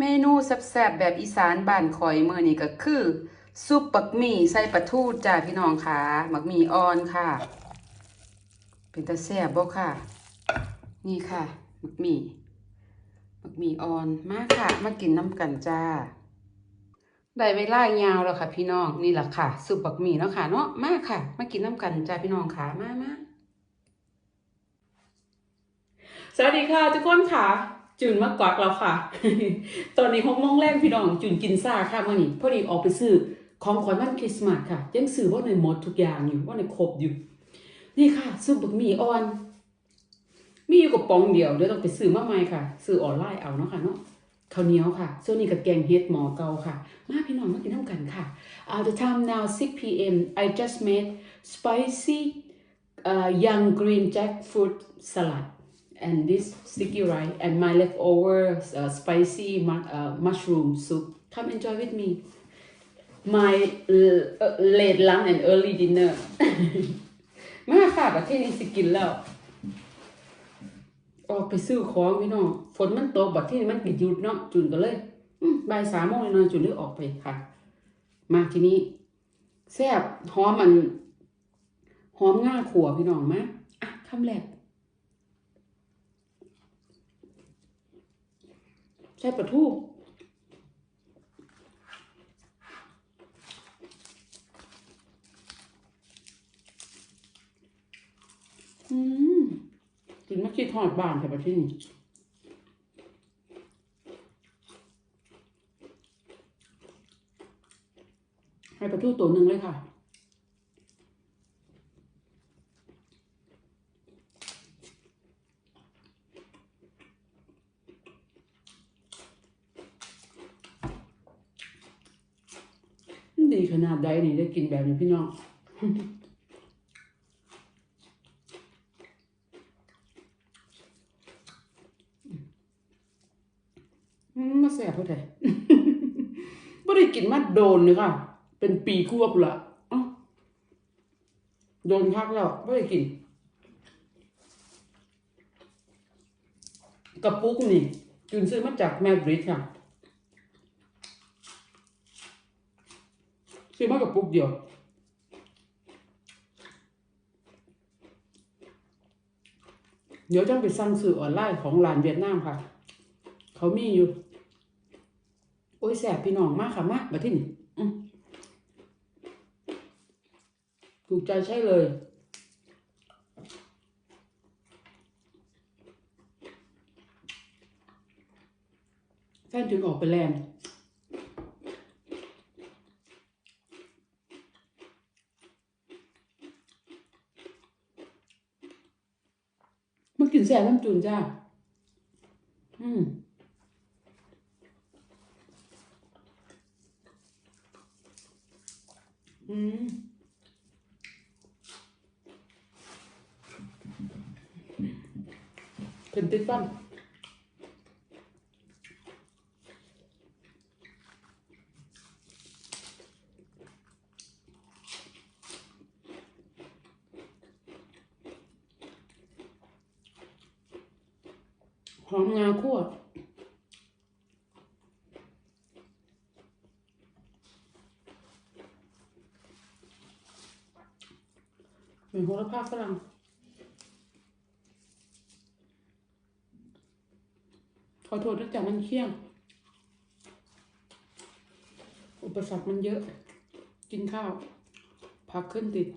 เมนูแซ่บๆแบบอีสานบ้านข่อยเมื้อนี้ก็คือ ซุปบักหมี่ใส่ปลาทูจ้าพี่น้องค่ะบักหมี่อ่อนค่ะ เป็นตาแซ่บบ่ค่ะ นี่ค่ะบักหมี่บักหมี่อ่อนมาค่ะ มากินน้ำกันจ้า ได้เวลายาวแล้วค่ะ พี่น้องนี่แหละค่ะ ซุปบักหมี่เนาะค่ะเนาะมาค่ะ มากินน้ำกันจ้าพี่น้องค่ะมามาสวัสดีค่ะทุกคนค่ะ จุนมากวักแล้วค่ะ ตอนนี้หกโมงแรกพี่น้องจุนกินซ่าค่ะมื่อนี้พอดีออกไปซื้อของขวัญวันคริสต์มาสค่ะยังซื้อว่าในหมดทุกอย่างอยู่ว่าในครบอยู่ นี่ค่ะซุปบักหมี่อ่อน มีอยู่กับปองเดียวเดี๋ยวต้องไปซื้อมาใหม่ค่ะซื้อออนไลน์เอาเนาะค่ะเนาะข้าวเหนียวค่ะส่วนนี้กับแกงเฮ็ดหมอเกาค่ะ มาพี่น้องมากินน้ำกันค่ะ uh, the time now 6 p.m. I just made spicy uh, young green jackfruit salad and this sticky rice and my leftover uh, spicy mu- uh, mushroom soup. Come enjoy with me. My l- uh, late lunch and early dinner. มาค่ะประเทศนี้สิกินแล้ว ออกไปซื้อของพี่น้อง ฝนมันตกบัดที่มันปิดหยุดเนาะจุนก็เลยบ่ายสามโมงเลยนาะจุนเลยออกไปค่ะ มาทีนี้แซ่บหอมมันหอมง่าขัวพี่น้องมาอะคำแรก ใช่ปลาทูอืมกินมาคิดทอดบ้านแต่ประเทศนี้ให้ปลาทูตัวหนึ่งเลยค่ะ ดีขนาดใดนี่ได้กินแบบนี้พี่น้องอืมมาแสบเท่าไหร่ไม่ได้กินมาโดนเลยค่ะ เป็นปีควบละโดนพักแล้วไม่ได้กิน กระปุกนี่จุนซื้อมาจากแมดริดค่ะ ซื้อมากับปุกเดียว เดี๋ยวจะไปสั่งซื้อออนไลน์ของร้านเวียดนามค่ะ เขามีอยู่ โอ้ยแสบพี่น้องมากค่ะมากมาที่นี่อืมถูกใจใช่เลยแฟนถึงออกไปแลนด์ มากินแซ่บน้ำจุนจ้า อืม อืม ขึ้นติดฟัน หอมงาคั่วเป็นโหระพาฝรั่งขอโทษด้วยจ้ะมันเคี่ยง อุปสรรคมันเยอะ กินข้าว พักขึ้นติด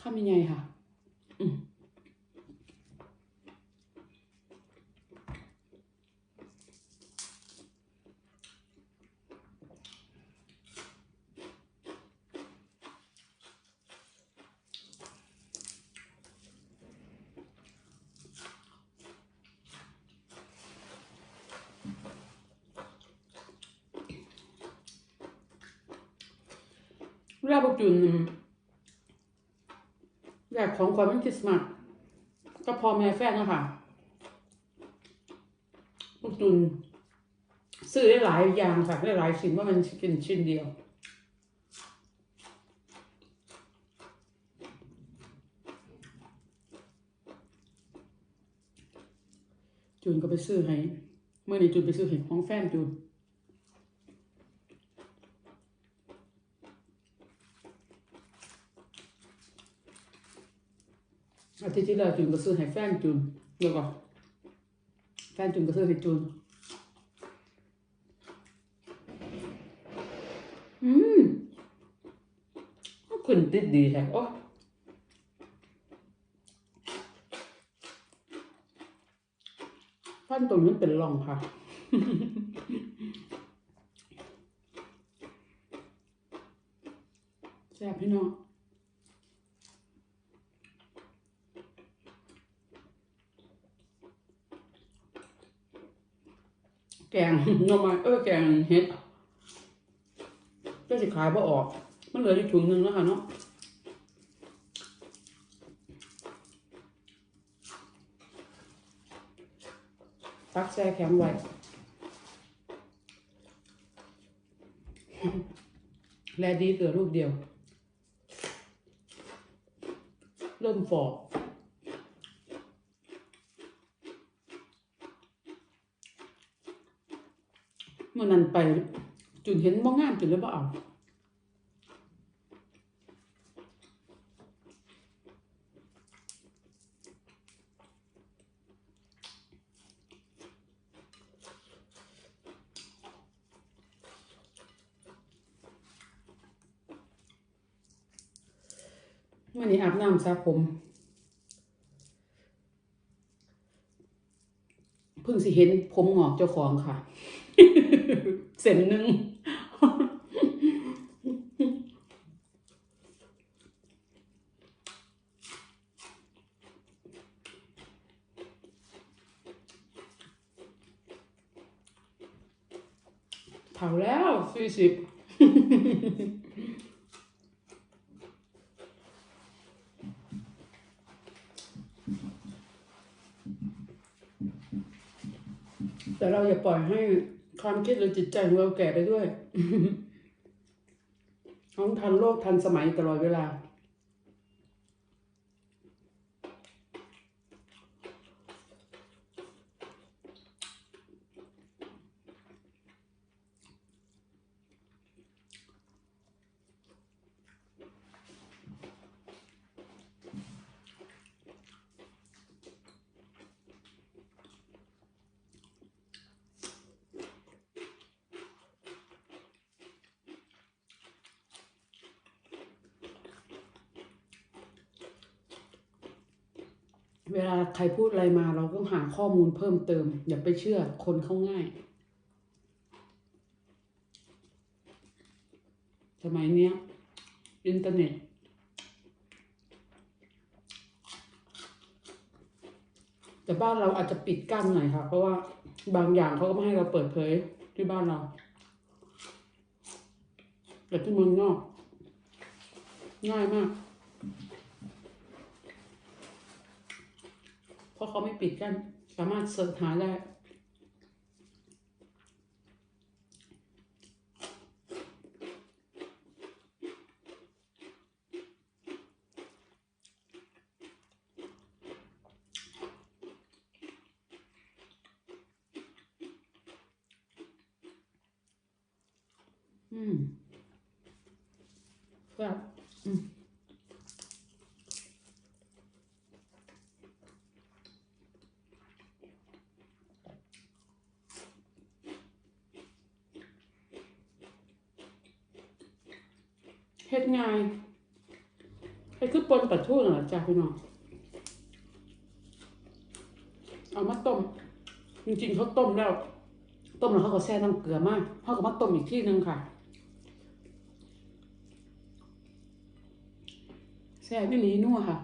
ทำยังไงค่ะ อกจุนอยากของขวัญวันคริสต์มาสก็พอแม่แฟนนะคะบอกจุนซื้อได้หลายอย่างค่ะได้หลายชิ้นว่ามันกินชิ้นเดียวจูนก็ไปซื้อให้ เมื่อนี้จูนไปซื้อให้ของแฟนจูน อาทิตย์ที่แล้วจูนก็ซื้อให้แฟนจูนเดี๋ยวก่อนแฟนจูนก็ซื้อให้จูนอืมขึ้นติดดีแท้โอ้ฟันตรงนี้เป็นร่องค่ะแซ่บพี่น้อง แกงหน่อไม้เออแกงเห็ดก็สิขายบ่ออก มันเหลืออยู่ถุงหนึงแล้วค่ะเนาะตักแช่แข็งไว้แลดีเกิดลูกเดียว เริ่มฟอก เมื่อนั้นไปจุนเห็นบ่งามจุนเลยบ่เอาเมื่อนี้อาบน้ำสระผมเพิ่งสิเห็นผมหงอกเจ้าของค่ะ ส้นหนึ่งเผาแล้วสี่สิบแต่เราอย่าปล่อยให้ ความคิดหรือจิตใจของเราแก่ไปด้วยต้องทันโลกทันสมัยตลอดเวลา เวลาใครพูดอะไรมาเราต้องหาข้อมูลเพิ่มเติม อย่าไปเชื่อคนเขาง่าย สมัยนี้อินเทอร์เน็ต แต่บ้านเราอาจจะปิดกั้นหน่อยค่ะ เพราะว่าบางอย่างเขาก็ไม่ให้เราเปิดเผยที่บ้านเราแต่ที่เมืองนอก ง่ายมาก เพราะเขาไม่ปิดกั้นสามารถเสิร์ชหาได้อืมครับอืม เฮ็ดง่ายไอ้คือป นปลาทูน่ะจ้าพี่น้อง เอามาต้ม จริงๆเขาต้มแล้ว ต้มแล้วเขาก็แช่น้ำเกลือมากเขาก็มาต้มอีกที่หนึ่งค่ะแช่วิลีนัวค่ะ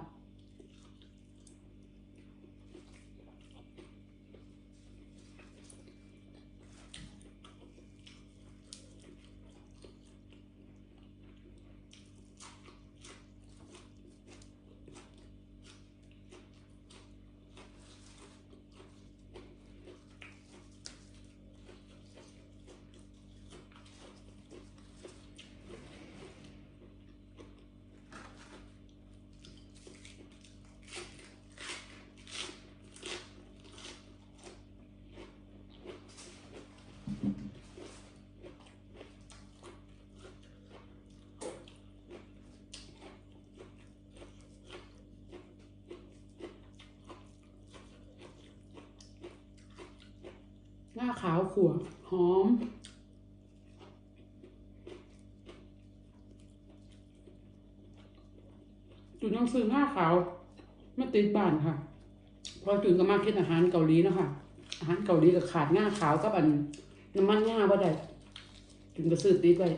อ งาขาวขัวหอม จุนต้องซื้อง่าขาวมาติดบ้านค่ะ พอจุดก็มาคิดอาหารเกาหลีนะคะอาหารเกาหลีก็ขาดง่าขาวกับอันน้ำมันง่าบ่ได้จุดก็ซื้อติดไว้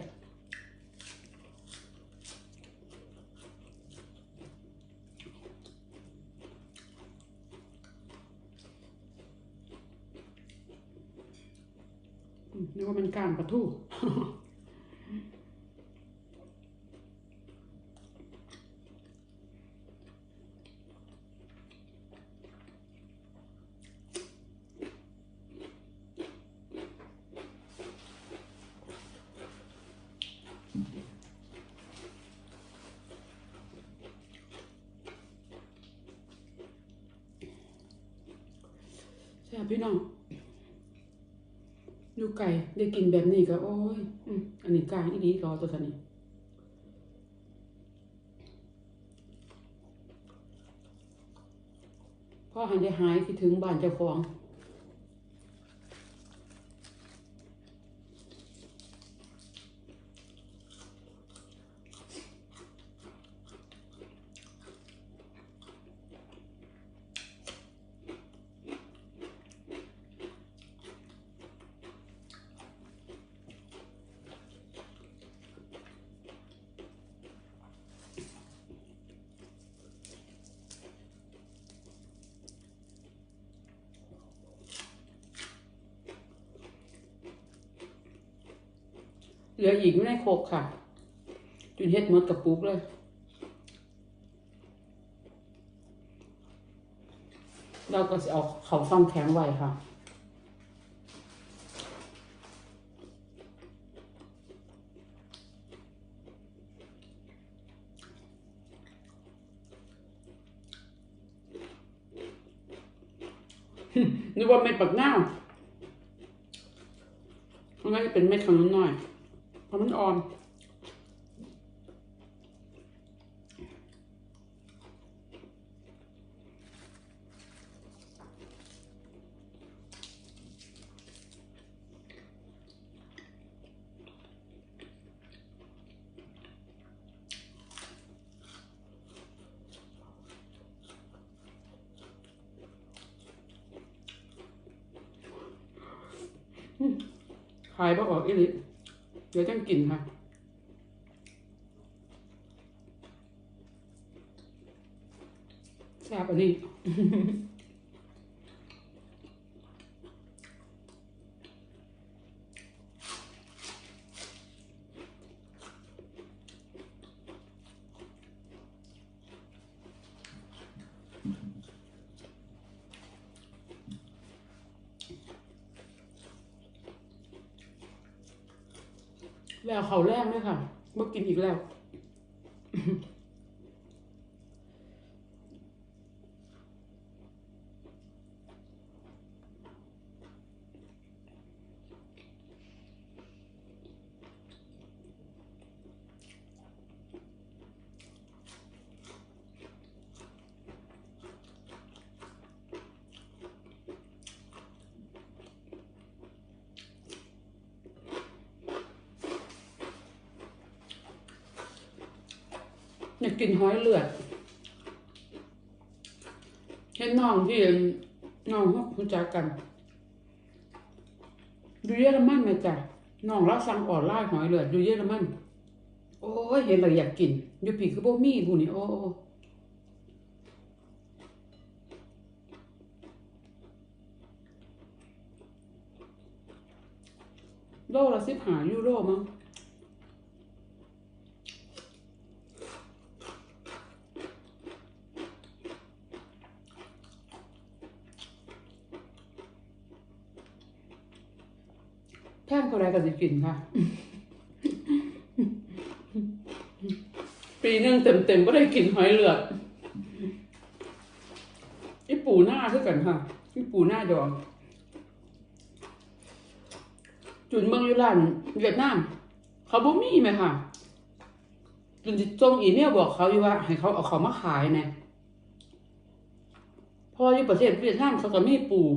อืมนึ กามันการะทู่ใช่บพี่น้อง ดูไก่ได้กินแบบนี้ก็โอ้ยอันนี้กลางอีดีรอตัวสันนี้พ่อหันได้หายคิดถึงบ้านเจ้าของ เหลืออีกไม่ได้โคกค่ะจุนเฮ็ดมดกับปุ๊กเลยเราก็จะเอาเขาซ่องแข็งไว้ค่ะ นึกว่าเม็ดปักหน้ามันก็จะเป็นเม็ดขนุนหน่อย ราะมันอ่อนขายบ่ออกอีหลิ เดี๋ยวจังกินค่ะแซ่บอันนี้ แล้วเขาแรกเลยค่ะบ่กินอีกแล้ว อยากกินหอยเลือดเห็นน้องที่น้องรู้จักกันอยู่เยอรมันไหมจ้ะน้องรับสั่งออนไลน์หอยเลือดอยู่เยอรมัน โอ้ยเห็นแล้วอยากกินอยู่ปีคือบ่มีผู้นี่โอ้โอ้โลละสิบหายูโรมั้ง แท่งเท่าไร กินค่ะ ปีหนึงเต็มเต็มๆก็ได้กินหอยเลือดไอ้ปูหน้าคือกันค่ะไอ้ปูหน้าดองจุนเมืองยุรันเวียดนาม เขาบ่มีไหมค่ะจุนจิจงอีเมลบอกเขาอยู่ว่า ให้เขาเอาเขามาขายแน่พออยู่ประเทศเวียดนามเขาก็มีปูป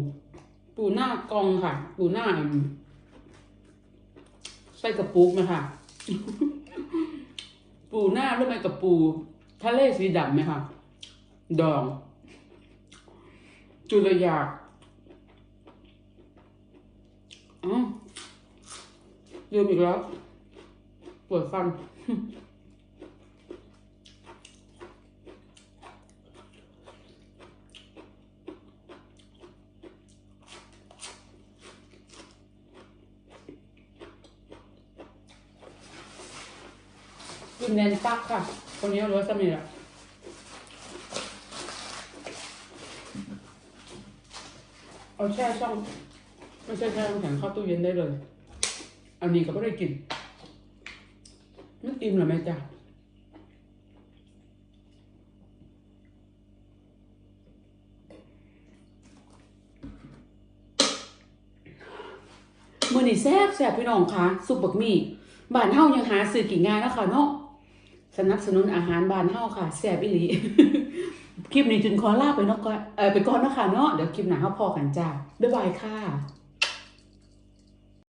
ปูหน้ากองค่ะ ปูหน้าอ กระปุกนะคะปูหน้าหรือไม่กับปูทะเลสีดำไหมคะดอง จุลยาอ๋อลืมอีกแล้วปวดฟัน กิ นแนนปักค่ะ คนนี้รู้สมิละเอาแช่ช่อง ไม่ใช่แช่น้ำแข็งเข้าตู้เย็นได้เลย อันนี้ก็ไม่ได้กินมันอิ่มหรอแม่จ๊ะมือนี่แซ่บแซ่บพี่น้องค่ะซุปบักหมี่บ้านเฮายังหาซื้อกินง่ายแล้วค่ะเนาะ สนับสนุนอาหารบ้านเฮาค่ะแซ่บอีหลีคลิปนี้จุนขอลาไปเนาะก่อนเออไปก่อนเนาะค่ะเนาะเดี๋ยวคลิปหน้าเฮาพอกันจ้าบ๊ายบายค่ะ